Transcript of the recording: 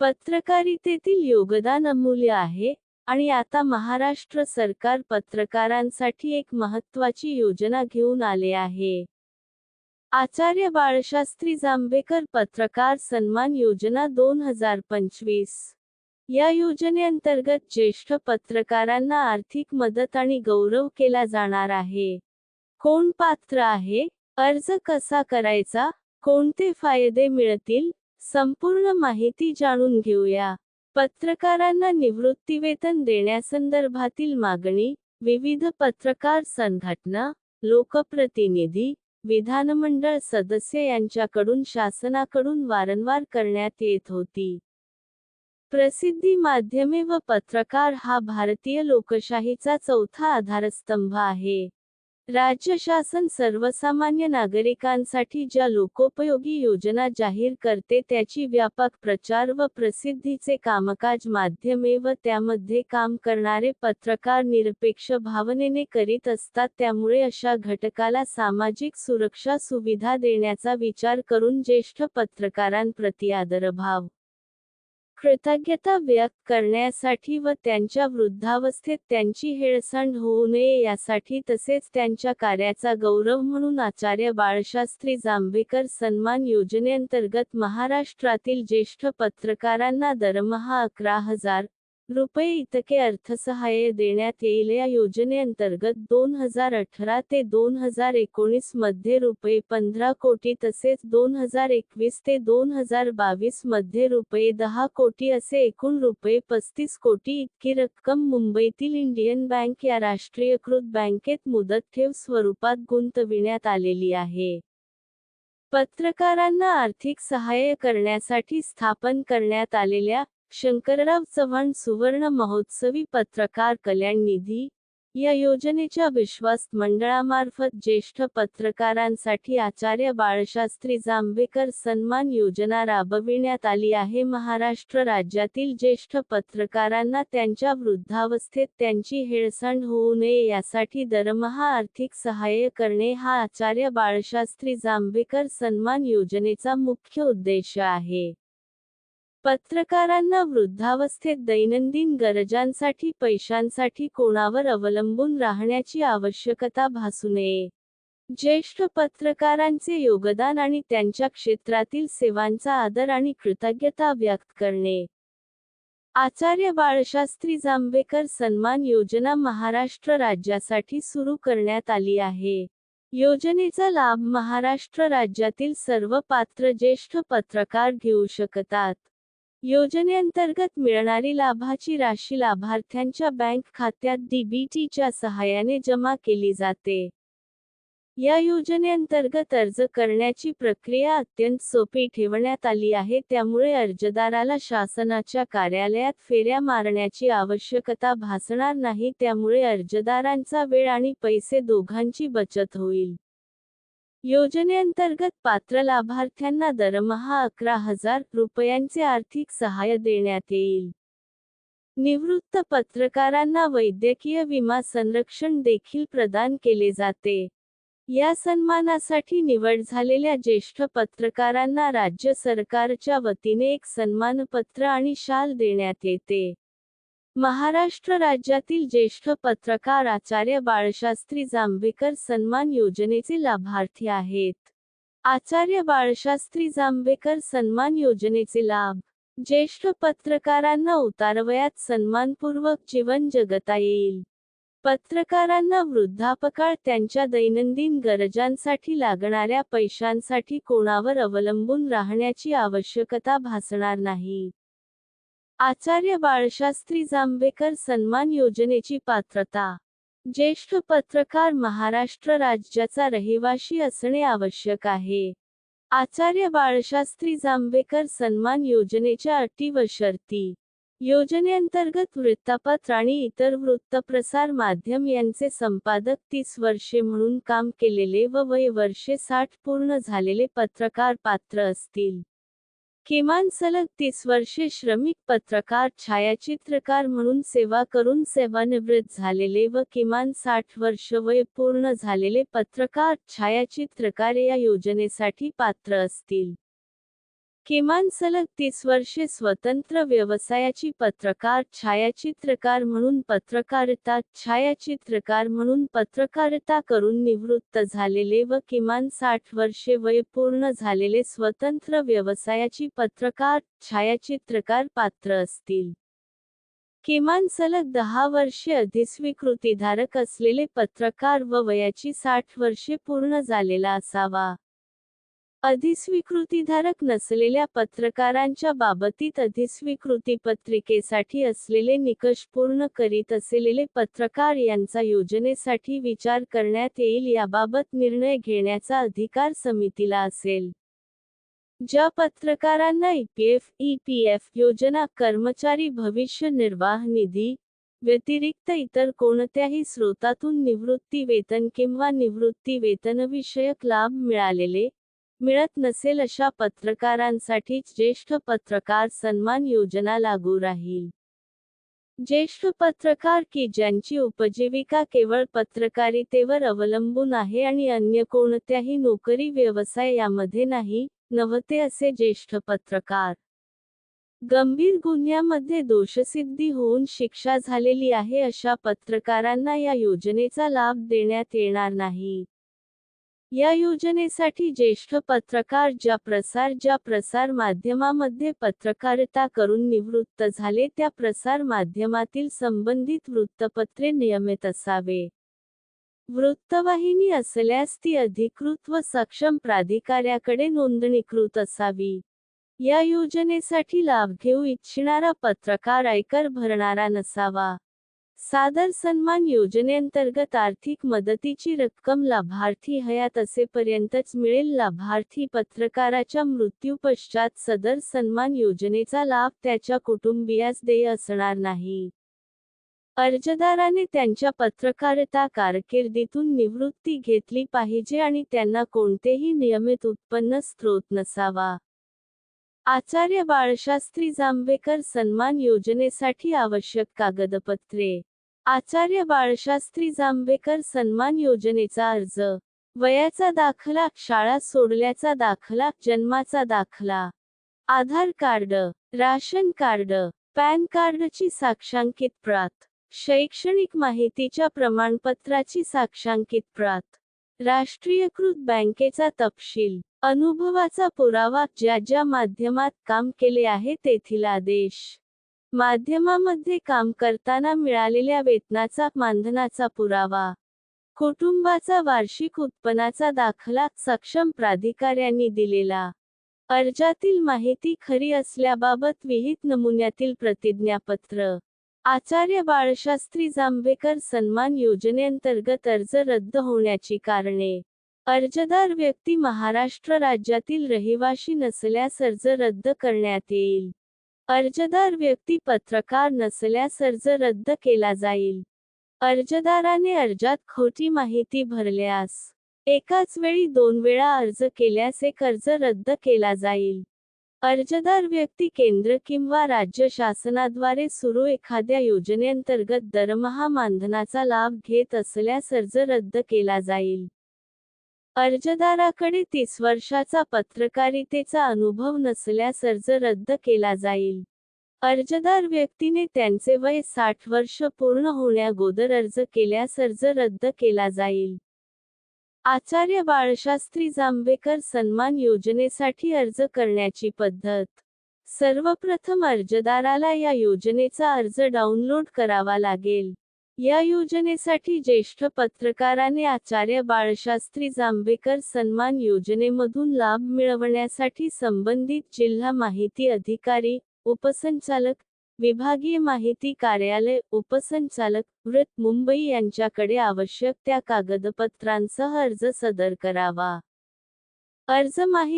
पत्रकारितेतील योगदान अमूल्य आहे आणि आता महाराष्ट्र सरकार पत्रकारांसाठी एक महत्त्वाची योजना घेऊन आले आहे. आचार्य बाळशास्त्री जांभेकर पत्रकार सन्मान योजना दोन हजार पंचवीस. या योजनेअंतर्गत ज्येष्ठ पत्रकारांना आर्थिक मदत आणि गौरव केला जाणार आहे. कोण पात्र आहे? अर्ज कसा करायचा? कोणते फायदे मिळतील? संपूर्ण माहिती जाणून घेऊया. पत्रकारांना निवृत्तीवेतन देण्यासंदर्भातील मागणी विविध पत्रकार संघटना लोकप्रतिनिधी विधानमंडळ सदस्य यांच्याकडून शासनाकडून वारंवार करण्यात येत होती. प्रसिद्धी माध्यमे व पत्रकार हा भारतीय लोकशाहीचा चौथा आधारस्तंभ आहे. राज्य शासन सर्वसामान्य नागरिकांसाठी ज्या लोकोपयोगी योजना जाहीर करते त्याची व्यापक प्रचार व प्रसिद्धीचे कामकाज माध्यमे व त्यामध्ये काम करणारे पत्रकार निरपेक्ष भावनेने करीत असतात त्यामुळे अशा घटकाला सामाजिक सुरक्षा सुविधा देण्याचा विचार करून ज्येष्ठ पत्रकारांप्रती आदरभाव कृतज्ञता व्यक्त करण्यासाठी व त्यांच्या वृद्धावस्थेत त्यांची हेळसांड होऊ नये यासाठी तसेच त्यांच्या कार्याचा गौरव म्हणून आचार्य बाळशास्त्री जांभेकर सन्मान योजनेअंतर्गत महाराष्ट्रातील ज्येष्ठ पत्रकारांना दरमहा अकरा हजार रुपये इतके अर्थसहाय्य देण्यात येईल या योजनेअंतर्गत दोन हजार अठरा ते दोन हजार एकोणीसमध्ये रुपये पंधरा कोटी तसेच दोन हजार एकवीस ते दोन हजार बावीसमध्ये रुपये दहा कोटी असे एकूण रुपये पस्तीस कोटी इतकी रक्कम मुंबईतील इंडियन बँक या राष्ट्रीयकृत बँकेत मुदत ठेव स्वरूपात गुंतविण्यात आलेली आहे. पत्रकारांना आर्थिक सहाय्य करण्यासाठी स्थापन करण्यात आलेल्या शंकरराव चव्हाण सुवर्ण महोत्सवी पत्रकार कल्याण निधी या योजनेच्या विश्वास मंडळामार्फत ज्येष्ठ पत्रकारांसाठी आचार्य बाळशास्त्री जांभेकर सन्मान योजना राबविण्यात आली आहे. महाराष्ट्र राज्यातील ज्येष्ठ पत्रकारांना त्यांच्या वृद्धावस्थेत त्यांची हेळसांड होऊ नये यासाठी दरमहा आर्थिक सहाय्य करणे हा आचार्य बाळशास्त्री जांभेकर सन्मान योजनेचा मुख्य उद्देश आहे. पत्रकारांना वृद्धावस्थेत दैनंदिन गरजांसाठी पैशांसाठी कोणावर अवलंबून राहण्याची आवश्यकता भासू नये. ज्येष्ठ पत्रकारांचे योगदान आणि त्यांच्या क्षेत्रातील सेवांचा आदर आणि कृतज्ञता व्यक्त करणे. आचार्य बाळशास्त्री जांभेकर सन्मान योजना महाराष्ट्र राज्यासाठी सुरू करण्यात आली आहे. योजनेचा लाभ महाराष्ट्र राज्यातील सर्व पात्र ज्येष्ठ पत्रकार घेऊ शकतात. योजनेअंतर्गत मिळणारी लाभाची राशी लाभार्थ्यांच्या बँक खात्यात डीबीटीच्या सहाय्याने जमा केली जाते. या योजनेअंतर्गत अर्ज करण्याची प्रक्रिया अत्यंत सोपी ठेवण्यात आली आहे त्यामुळे अर्जदाराला शासनाच्या कार्यालयात फेऱ्या मारण्याची आवश्यकता भासणार नाही त्यामुळे अर्जदारांचा वेळ आणि पैसे दोघांची बचत होईल. योजनेअंतर्गत पात्र लाभार्थ्यांना दरमहा अकरा हजार रुपयांचे आर्थिक सहाय्य देण्यात येईल. निवृत्त पत्रकारांना वैद्यकीय विमा संरक्षण देखील प्रदान केले जाते. या सन्मानासाठी निवड झालेल्या ज्येष्ठ पत्रकारांना राज्य सरकारच्या वतीने एक सन्मानपत्र आणि शाल देण्यात येते. महाराष्ट्र राज्यातील ज्येष्ठ पत्रकार आचार्य बाळशास्त्री जांभेकर सन्मान योजनेचे लाभार्थी आहेत. आचार्य बाळशास्त्री जांभेकर सन्मान योजनेचे लाभ. ज्येष्ठ पत्रकारांना उतारवयात सन्मानपूर्वक जीवन जगता येईल. पत्रकारांना वृद्धापकाळ त्यांच्या दैनंदिन गरजांसाठी लागणाऱ्या पैशांसाठी कोणावर अवलंबून राहण्याची आवश्यकता भासणार नाही. आचार्य बाळशास्त्री जांभेकर सन्मान योजनेची पात्रता. ज्येष्ठ पत्रकार महाराष्ट्र राज्याचा रहिवाशी असणे आवश्यक आहे. आचार्य बाळशास्त्री जांभेकर सन्मान योजनेच्या अटी व शर्ती. योजनेअंतर्गत वृत्तपत्र आणि इतर वृत्तप्रसार माध्यम यांचे संपादक तीस वर्षे म्हणून काम केलेले व वय वर्षे साठ पूर्ण झालेले पत्रकार पात्र असतील. किमान सलग तीस वर्षे श्रमिक पत्रकार छायाचित्रकार म्हणून सेवा करून सेवानिवृत्त झालेले व किमान साठ वर्ष वय पूर्ण झालेले पत्रकार छायाचित्रकार या योजनेसाठी पात्र असतील. किमान सलग तीस वर्षे स्वतंत्र व्यवसायाची पत्रकार छायाचित्रकार म्हणून पत्रकारिता छायाचित्रकार म्हणून पत्रकारिता करून निवृत्त झालेले व किमान साठ वर्षे वय पूर्ण झालेले स्वतंत्र व्यवसायाची पत्रकार छायाचित्रकार पात्र असतील. किमान सलग दहा वर्षे अधिस्वीकृतीधारक असलेले पत्रकार व वयाची साठ वर्षे पूर्ण झालेला असावा. अधिस्वीकृतीधारक नसलेल्या पत्रकारांच्या बाबतीत अधिस्वीकृती पत्रिकेसाठी असलेले निकष पूर्ण करीत असलेले पत्रकार यांचा योजनेसाठी विचार करण्यात येईल याबाबत निर्णय घेण्याचा अधिकार समितीला असेल. ज्या पत्रकारांना ईपीएफ ईपीएफ योजना कर्मचारी भविष्य निर्वाह निधी व्यतिरिक्त इतर कोणत्याही स्रोतातून निवृत्ती वेतन किंवा निवृत्ती वेतनविषयक लाभ मिळालेले मिळत नसेल अशा पत्रकारांसाठीच ज्येष्ठ पत्रकार सन्मान योजना लागू राहील. ज्येष्ठ पत्रकार की ज्यांची उपजीविका केवळ पत्रकारितेवर अवलंबून आहे आणि अन्य कोणत्याही नोकरी व्यवसाय यामध्ये नाही नव्हते असे ज्येष्ठ पत्रकार. गंभीर गुन्ह्यामध्ये दोषसिद्धी होऊन शिक्षा झालेली आहे अशा पत्रकारांना या योजनेचा लाभ देण्यात येणार नाही. या योजनेसाठी ज्येष्ठ पत्रकार ज्या प्रसार ज्या प्रसार माध्यमामध्ये पत्रकारिता करून निवृत्त झाले त्या प्रसार माध्यमातील संबंधित वृत्तपत्रे नियमित असावे. वृत्तवाहिनी असल्यास ती अधिकृत व सक्षम प्राधिकाऱ्याकडे नोंदणीकृत असावी. या योजनेसाठी लाभ घेऊ इच्छिणारा पत्रकार आयकर भरणारा नसावा. सादर सन्मान योजनेअंतर्गत आर्थिक मदतीची रक्कम लाभार्थी हयात असेपर्यंतच मिळेल. लाभार्थी पत्रकाराच्या मृत्यूपश्चात सदर सन्मान योजनेचा लाभ त्याच्या कुटुंबियास देय असणार नाही. अर्जदाराने त्यांच्या पत्रकारिता कारकिर्दीतून निवृत्ती घेतली पाहिजे आणि त्यांना कोणतेही नियमित उत्पन्न स्रोत नसावा. आचार्य बाळशास्त्री जांभेकर सन्मान योजनेसाठी आवश्यक कागदपत्रे. आचार्य बाळशास्त्री जांभेकर सन्मान योजनेचा अर्ज. वयाचा दाखला शाळा सोडल्याचा दाखला जन्माचा दाखला. Aadhaar card ration card PAN कार्डची साक्षांकित प्रात. शैक्षणिक माहितीच्या प्रमाणपत्राची साक्षांकित प्रात. राष्ट्रीयकृत बँकेचा तपशील. अनुभवाचा पुरावा ज्या ज्या माध्यमात काम केले आहे तेथील आदेश. माध्यमामध्ये काम करताना मिळालेल्या वेतनाचा मानधनाचा पुरावा कुटुंबाचा वार्षिक उत्पन्नाचा दाखला सक्षम प्राधिकाऱ्यांनी दिलेला. अर्जातील माहिती खरी असल्याबाबत विहित नमुन्यातील प्रतिज्ञापत्र. आचार्य बाळशास्त्री जांभेकर सन्मान योजनेअंतर्गत अर्ज रद्द होण्याची कारणे. अर्जदार व्यक्ती महाराष्ट्र राज्यातील रहिवाशी नसल्यास अर्ज रद्द करण्यात येईल. अर्जदार व्यक्ती पत्रकार नसल्यास अर्ज रद्द केला जाईल. अर्जदाराने अर्जात खोटी माहिती भरल्यास एकाच वेळी दोन वेळा अर्ज केल्यास एक अर्ज रद्द केला जाईल. अर्जदार व्यक्ती केंद्र किंवा राज्य शासनाद्वारे सुरू एखाद्या योजनेअंतर्गत दरमहा मानधनाचा लाभ घेत असल्यास अर्ज रद्द केला जाईल. अर्जदाराकडे तीस वर्षाचा पत्रकारितेचा अनुभव नसल्यास अर्ज रद्द केला जाईल. अर्जदार व्यक्तीने त्यांचे वय साठ वर्ष पूर्ण होण्यागोदर अर्ज केल्यास अर्ज रद्द केला जाईल. आचार्य बाळशास्त्री जांभेकर सन्मान योजनेसाठी अर्ज करण्याची पद्धत. सर्वप्रथम अर्जदाराला या योजनेचा अर्ज डाउनलोड करावा लागेल. या योजनेसाठी ज्येष्ठ पत्रकाराने आचार्य बाळशास्त्री जांभेकर सन्मान योजनेमधून लाभ मिळवण्यासाठी संबंधित जिल्हा माहिती अधिकारी उपसंचालक विभागीय माहिती कार्यालय उपसंचालक वृत्त मुंबई यांच्याकडे आवश्यक त्या कागदपत्रांसह अर्ज सदर करावा. अर्ज माहिती